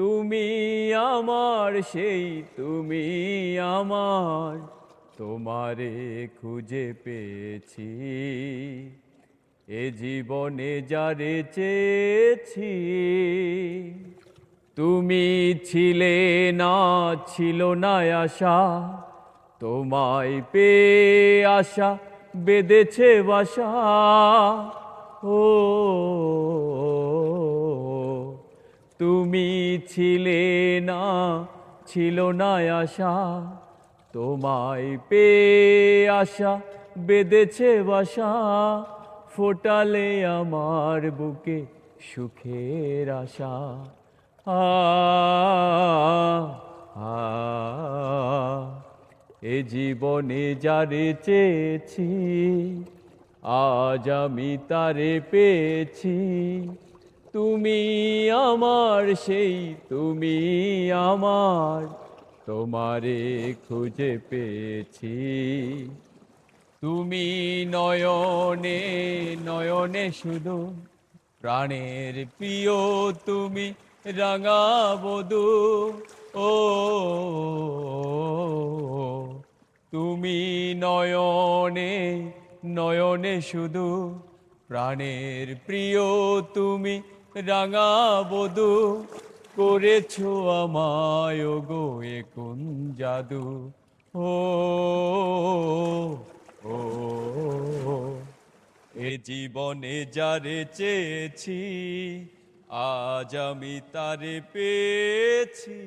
তুমি আমার, সেই তুমি আমার, তোমারে খুঁজে পেয়েছি। এ জীবনে যারে চেয়েছি, তুমি ছিলে না, ছিল না আশা, তোমায় পেয়ে আশা, বেঁধেছে বাসা। ও তুমি ছিলে না, ছিল না আশা। তোমায় পেয়ে আশা, বেঁধেছে বাসা। ফোটালে আমার বুকে সুখের আশা। আ এ জীবনে যারে চেয়েছি, আজ আমি তারে পেয়েছি। তুমি আমার, সেই তুমি আমার, তোমারে খুঁজে পেয়েছি। তুমি নয়নে নয়নে শুধু প্রাণের প্রিয়, তুমি রাঙা বধু, ও তুমি নয়নে নয়নে শুধু প্রাণের প্রিয়, তুমি রাঙা বধু করেছ আমায় গো এ কোন জাদু। ও ও, এ জীবনে যারে চেয়েছি, আজ আমি তারে পেয়েছি।